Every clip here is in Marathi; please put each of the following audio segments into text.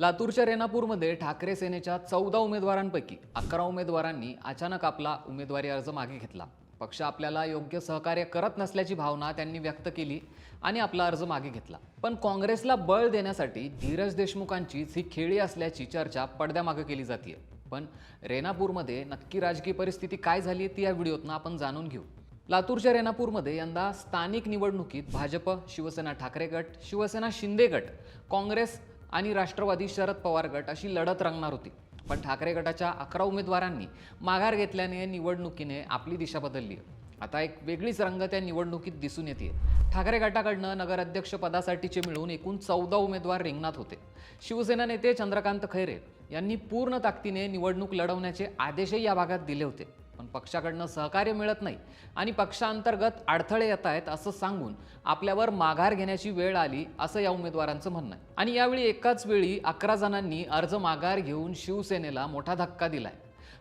लातूरच्या रेणापूरमध्ये ठाकरे सेनेच्या चौदा उमेदवारांपैकी अकरा उमेदवारांनी अचानक आपला उमेदवारी अर्ज मागे घेतला. पक्ष आपल्याला योग्य सहकार्य करत नसल्याची भावना त्यांनी व्यक्त केली आणि आपला अर्ज मागे घेतला. पण काँग्रेसला बळ देण्यासाठी धीरज देशमुखांचीच ही खेळी असल्याची चर्चा पडद्यामागे केली जाते पण रेणापूरमध्ये नक्की राजकीय परिस्थिती काय झाली ती या व्हिडिओतनं आपण जाणून घेऊ. लातूरच्या रेणापूरमध्ये यंदा स्थानिक निवडणुकीत भाजप शिवसेना ठाकरे गट शिवसेना शिंदे गट काँग्रेस आणि राष्ट्रवादी शरद पवार गट अशी लढत रंगणार होती. पण ठाकरे गटाच्या अकरा उमेदवारांनी माघार घेतल्याने निवडणुकीने आपली दिशा बदलली. आहे. आता एक वेगळीच रंग त्या निवडणुकीत दिसून येते ठाकरे गटाकडनं नगराध्यक्ष पदासाठीचे मिळून एकूण चौदा उमेदवार रिंगणात होते. शिवसेना नेते चंद्रकांत खैरे यांनी पूर्ण ताकदीने निवडणूक लढवण्याचे आदेशही या भागात दिले होते. पण पक्षाकडनं सहकार्य मिळत नाही. आणि पक्षांतर्गत अडथळे येत आहेत असं सांगून आपल्यावर माघार घेण्याची वेळ आली असं या उमेदवारांचं म्हणणं आहे. आणि यावेळी एकाच वेळी अकरा जणांनी अर्ज माघार घेऊन शिवसेनेला मोठा धक्का दिलाय.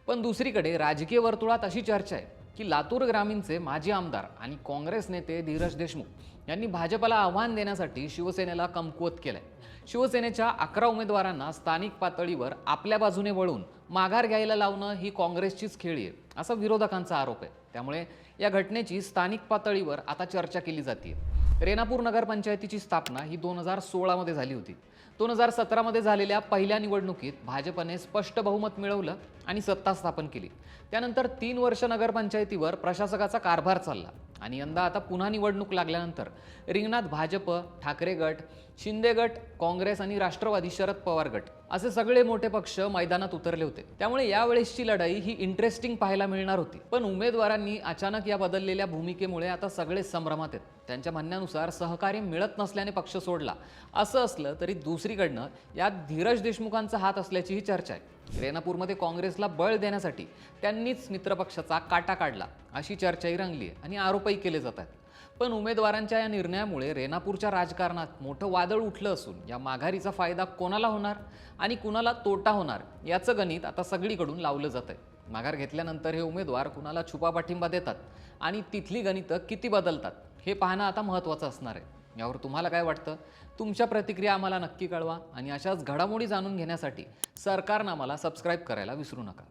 पण दुसरीकडे राजकीय वर्तुळात अशी चर्चा आहे की लातूर ग्रामीणचे माजी आमदार आणि काँग्रेस नेते धीरज देशमुख यांनी भाजपला आव्हान देण्यासाठी शिवसेनेला कमकुवत केलंय. शिवसेनेच्या अकरा उमेदवारांना स्थानिक पातळीवर आपल्या बाजूने वळून माघार घ्यायला लावणं ही काँग्रेसचीच खेळी आहे असा विरोधकांचा आरोप आहे. त्यामुळे या घटनेची स्थानिक पातळीवर आता चर्चा केली जाते रेणापूर नगरपंचायतीची स्थापना ही दोन हजार सोळामध्ये झाली होती. दोन हजार सतरामध्ये झालेल्या पहिल्या निवडणुकीत भाजपने स्पष्ट बहुमत मिळवलं आणि सत्ता स्थापन केली. त्यानंतर तीन वर्ष नगरपंचायतीवर प्रशासकाचा कारभार चालला. आणि यंदा आता पुन्हा निवडणूक लागल्यानंतर रिंगणात भाजप ठाकरे गट शिंदे गट काँग्रेस आणि राष्ट्रवादी शरद पवार गट असे सगळे मोठे पक्ष मैदानात उतरले होते. त्यामुळे यावेळेसची लढाई ही इंटरेस्टिंग पाहायला मिळणार होती. पण उमेदवारांनी अचानक या बदललेल्या भूमिकेमुळे आता सगळे संभ्रमात आहेत. त्यांच्या म्हणण्यानुसार सहकार्य मिळत नसल्याने पक्ष सोडला. असं असलं तरी दुसरीकडनं यात धीरज देशमुखांचा हात असल्याचीही चर्चा आहे. रेणापूरमध्ये काँग्रेसला बळ देण्यासाठी त्यांनीच मित्रपक्षाचा काटा काढला. अशी चर्चाही रंगली आहे आणि आरोपही केले जात आहेत. पण उमेदवारांच्या या निर्णयामुळे रेणापूरच्या राजकारणात मोठं वादळ उठलं असून या माघारीचा फायदा कोणाला होणार आणि कुणाला तोटा होणार याचं गणित आता सगळीकडून लावलं जात आहे माघार घेतल्यानंतर हे उमेदवार कुणाला छुपा पाठिंबा देतात आणि तिथली गणितं किती बदलतात हे पाहणं आता महत्त्वाचं असणार आहे. यावर तुम्हाला काय वाटतं? तुमच्या प्रतिक्रिया आम्हाला नक्की कळवा आणि अशाच घडामोडी जाणून घेण्यासाठी सरकारनं आम्हाला सबस्क्राईब करायला विसरू नका.